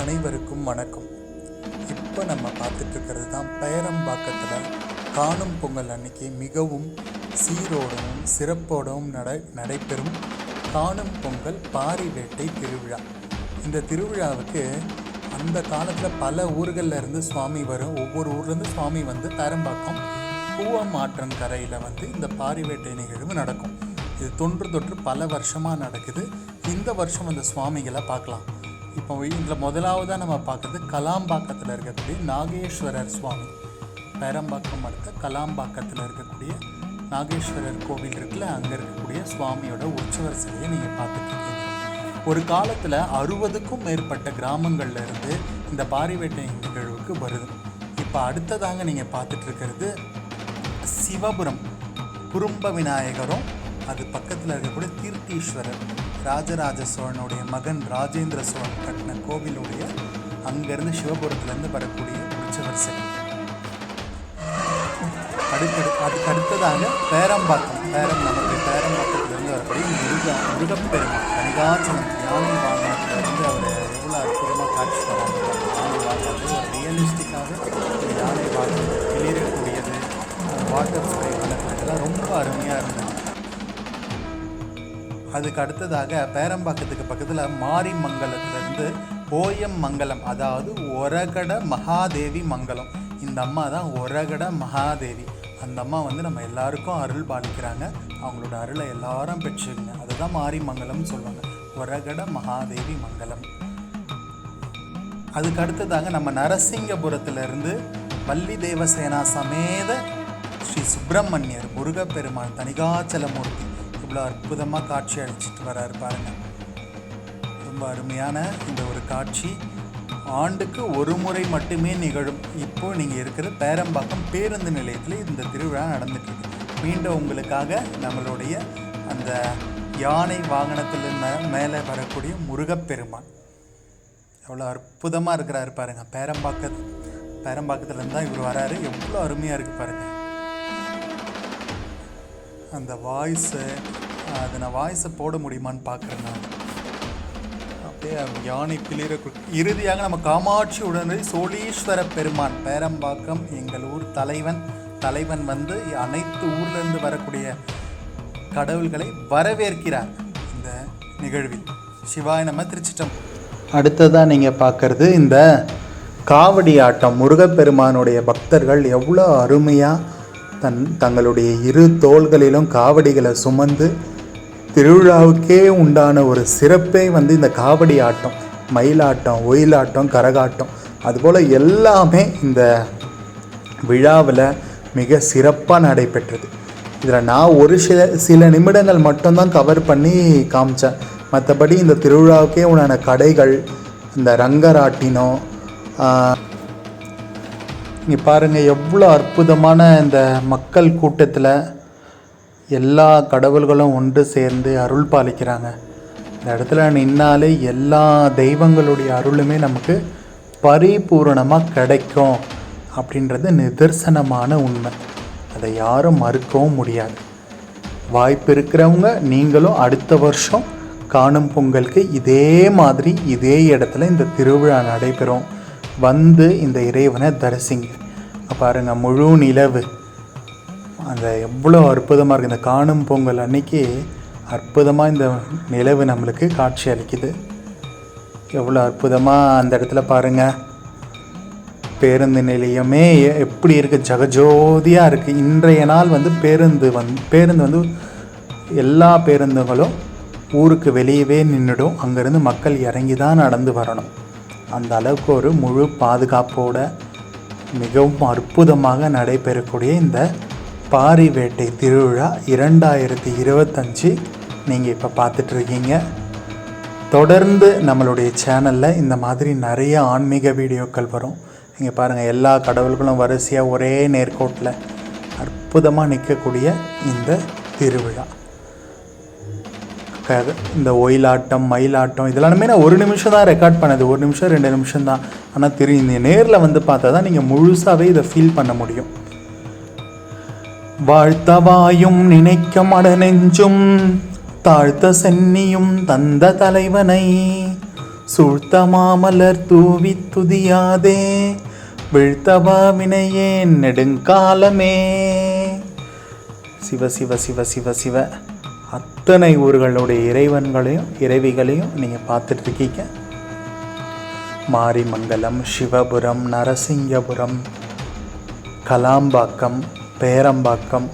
அனைவருக்கும் வணக்கம். இப்போ நம்ம பார்த்துட்ருக்கிறது தான் பேரம்பாக்கத்தில் காணும் பொங்கல் அன்னைக்கு மிகவும் சீரோடவும் சிறப்போடவும் நட நடைபெறும் காணும் பொங்கல் பாரி வேட்டை திருவிழா. இந்த திருவிழாவுக்கு அந்த காலத்தில் பல ஊர்களில் இருந்து சுவாமி வரும். ஒவ்வொரு ஊர்லேருந்து சுவாமி வந்து பேரம்பாக்கம் பூவமாற்றங்கரையில் வந்து இந்த பாரி வேட்டை நிகழ்வு நடக்கும். இது தொன்று தொற்று பல வருஷமாக நடக்குது. இந்த வருஷம் அந்த சுவாமிகளை பார்க்கலாம். இப்போ இதில் முதலாவதாக நம்ம பார்க்குறது கலாம்பாக்கத்தில் இருக்கக்கூடிய நாகேஸ்வரர் சுவாமி. பேரம்பாக்கம் அடுத்த கலாம்பாக்கத்தில் இருக்கக்கூடிய நாகேஸ்வரர் கோவில் இருக்குல்ல அங்கே இருக்கக்கூடிய சுவாமியோட உற்சவர் சிலையை நீங்கள் பார்த்துட்டு ஒரு காலத்தில் அறுபதுக்கும் மேற்பட்ட கிராமங்கள்ல இருந்து இந்த பாரிவேட்டை நிகழ்வுக்கு வருது. இப்போ அடுத்ததாக நீங்கள் பார்த்துட்டு இருக்கிறது சிவபுரம் குறும்ப விநாயகரும் அது பக்கத்தில் இருக்கக்கூடிய தீர்த்தீஸ்வரர். ராஜராஜ சோழனுடைய மகன் ராஜேந்திர சோழன் கட்டின கோவிலுடைய அங்கேருந்து சிவபுரத்துலேருந்து வரக்கூடிய உற்சவர் சிலை. அதுக்கு அடுத்ததாக பேரம்பாக்கம். பேரம் நமக்கு பேரம்பாக்கத்திலிருந்து வரக்கூடிய முருக முருகப்பெருமாள் கனிகாச்சலம் யானை வாகனத்திலிருந்து அவர் எவ்வளோ அற்புதமாக காட்சி தராங்க யானை வாகனம் ஒரு ரியலிஸ்டிக்காக யானை வாகனம் கிளிரக்கூடியது வாட்டர் ஸ்ப்ரே பண்ணக்கூடியதெல்லாம் ரொம்ப அருமையாக இருந்தது. அதுக்கு அடுத்ததாக பேரம்பாக்கத்துக்கு பக்கத்தில் மாரிமங்கலத்துலேருந்து ஓயம் மங்கலம் அதாவது ஒரகட மகாதேவி மங்கலம். இந்த அம்மா தான் ஒரகட மகாதேவி. அந்த அம்மா வந்து நம்ம எல்லாருக்கும் அருள் பாலிக்கிறாங்க. அவங்களோட அருளை எல்லாரும் பெற்றுங்க அதுதான் மாரிமங்கலம்னு சொல்லுவாங்க. ஒரகட மகாதேவி மங்கலம். அதுக்கு அடுத்ததாக நம்ம நரசிங்கபுரத்திலிருந்து வள்ளி தேவசேனா சமேத ஸ்ரீ சுப்பிரமணியர் முருகப்பெருமான் தனிகாச்சலமூர்த்தி இவ்வளோ அற்புதமாக காட்சி அளிச்சிட்டு வராரு பாருங்கள் ரொம்ப அருமையான இந்த ஒரு காட்சி. ஆண்டுக்கு ஒரு முறை மட்டுமே நிகழும். இப்போது நீங்கள் இருக்கிற பேரம்பாக்கம் பேருந்து நிலையத்தில் இந்த திருவிழா நடந்துட்டு மீண்டும் உங்களுக்காக நம்மளுடைய அந்த யானை வாகனத்தில் மேலே வரக்கூடிய முருகப்பெருமான். எவ்வளோ அற்புதமாக இருக்கிறாரு பாருங்கள் பேரம்பாக்க பேரம்பாக்கத்துலேருந்து தான் இவர் வராரு. எவ்வளோ அருமையாக இருக்குது பாருங்கள் அந்த வாய்ஸு அதை நான் வாய்ஸை போட முடியுமான்னு பார்க்குறேன் நான். அப்படியே யானை பிளிர இறுதியாக நம்ம காமாட்சி உடனடி சோழீஸ்வர பெருமான் பேரம்பாக்கம் எங்கள் ஊர் தலைவன் தலைவன் வந்து அனைத்து ஊர்லேருந்து வரக்கூடிய கடவுள்களை வரவேற்கிறார் இந்த நிகழ்வில். சிவாய நம்ம திருச்சிட்டம். அடுத்ததாக நீங்கள் பார்க்குறது இந்த காவடி ஆட்டம் முருகப்பெருமானுடைய பக்தர்கள் எவ்வளோ அருமையாக தன் தங்களுடைய இரு தோள்களிலும் காவடிகளை சுமந்து திருவிழாவுக்கே உண்டான ஒரு சிறப்பே வந்து இந்த காவடி ஆட்டம் மயிலாட்டம் ஒயிலாட்டம் கரகாட்டம் அதுபோல் எல்லாமே இந்த விழாவில் மிக சிறப்பாக நடைபெற்றது. இதில் நான் ஒரு சில சில நிமிடங்கள் மட்டும்தான் கவர் பண்ணி காமிச்சேன். மற்றபடி இந்த திருவிழாவுக்கே உண்டான கடைகள் இந்த ரங்கராட்டினம் இங்கே பாருங்கள் எவ்வளோ அற்புதமான இந்த மக்கள் கூட்டத்தில் எல்லா கடவுள்களும் ஒன்று சேர்ந்து அருள் பாலிக்கிறாங்க. இந்த இடத்துல நின்னாலே எல்லா தெய்வங்களுடைய அருளுமே நமக்கு பரிபூரணமாக கிடைக்கும் அப்படின்றது நிதர்சனமான உண்மை. அதை யாரும் மறுக்கவும் முடியாது. வாய்ப்பு இருக்கிறவங்க நீங்களும் அடுத்த வருஷம் காணும் பொங்கலுக்கு இதே மாதிரி இதே இடத்துல இந்த திருவிழா நடைபெறும். வந்து இந்த இறைவனை தரிசிங்க. பாருங்கள் முழு நிலவு. அந்த எவ்வளோ அற்புதமாக இருக்குது இந்த காணும் பொங்கல் அன்னைக்கு அற்புதமாக இந்த நிலவு நம்மளுக்கு காட்சி அளிக்குது. எவ்வளோ அற்புதமாக அந்த இடத்துல பாருங்கள் பேருந்து நிலையமே எப்படி இருக்குது ஜகஜோதியாக இருக்குது இன்றைய நாள் வந்து பேருந்து வந் பேருந்து வந்து எல்லா பேருந்துகளும் ஊருக்கு வெளியவே நின்றுடும் அங்கேருந்து மக்கள் இறங்கி தான் நடந்து வரணும். அந்த அளவுக்கு ஒரு முழு பாதுகாப்போடு மிகவும் அற்புதமாக நடைபெறக்கூடிய இந்த பாரி வேட்டை திருவிழா இரண்டாயிரத்தி இருபத்தஞ்சு நீங்கள் இப்போ பார்த்துட்ருக்கீங்க. தொடர்ந்து நம்மளுடைய சேனலில் இந்த மாதிரி நிறைய ஆன்மீக வீடியோக்கள் வரும். இங்கே பாருங்கள் எல்லா கடவுள்களும் வரிசையாக ஒரே நேர்கோட்டில் அற்புதமாக நிற்கக்கூடிய இந்த திருவிழா. இந்த ஒயிலாட்டம் மயிலாட்டம் இதெல்லாமே நான் ஒரு நிமிஷம் தான் ரெக்கார்ட் பண்ணது. ஒரு நிமிஷம் ரெண்டு நிமிஷம் தான். ஆனால் தெரியும் இந்த நேரில் வந்து பார்த்தா தான் நீங்கள் முழுசாகவே இதை ஃபீல் பண்ண முடியும். வாழ்த்தவாயும் நினைக்க மட நெஞ்சும் தாழ்த்த சென்னியும் தந்த தலைவனை சூழ்த்த மாமலர் தூவி துதியாதே வீழ்த்தவா வினையே நெடுங்காலமே. சிவ சிவ சிவ சிவ சிவ. அத்தனை ஊர்களுடைய இறைவன்களையும் இறைவிகளையும் நீங்கள் பார்த்துட்ருக்கீங்க? மாரிமங்கலம் சிவபுரம் நரசிங்கபுரம் கலாம்பாக்கம் பேரம்பாக்கம்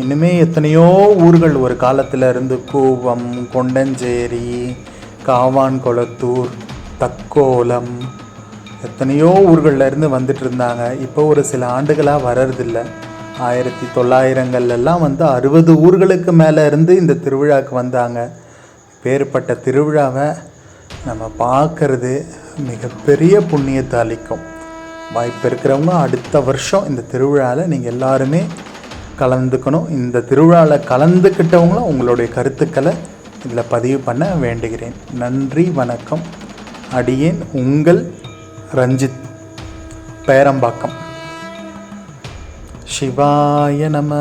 இன்னுமே எத்தனையோ ஊர்கள் ஒரு காலத்தில் இருந்து கூவம் கொண்டஞ்சேரி காவான்குளத்தூர் தக்கோலம் எத்தனையோ ஊர்களில் இருந்து வந்துட்டு இருந்தாங்க இப்போ ஒரு சில ஆண்டுகளாக வர்றதில்லை. ஆயிரத்தி தொள்ளாயிரங்கள்லாம் வந்து அறுபது ஊர்களுக்கு மேலே இருந்து இந்த திருவிழாவுக்கு வந்தாங்க. பேர்பட்ட திருவிழாவை நம்ம பார்க்கறது மிகப்பெரிய புண்ணியத்தை அளிக்கும். வாய்ப்பு இருக்கிறவங்க அடுத்த வருஷம் இந்த திருவிழாவில் நீங்கள் எல்லாருமே கலந்துக்கணும். இந்த திருவிழாவில் கலந்துக்கிட்டவங்களும் உங்களுடைய கருத்துக்களை இதில் பதிவு பண்ண வேண்டுகிறேன். நன்றி வணக்கம். அடியேன் உங்கள் ரஞ்சித் பேரம்பாக்கம். சிவாய நம.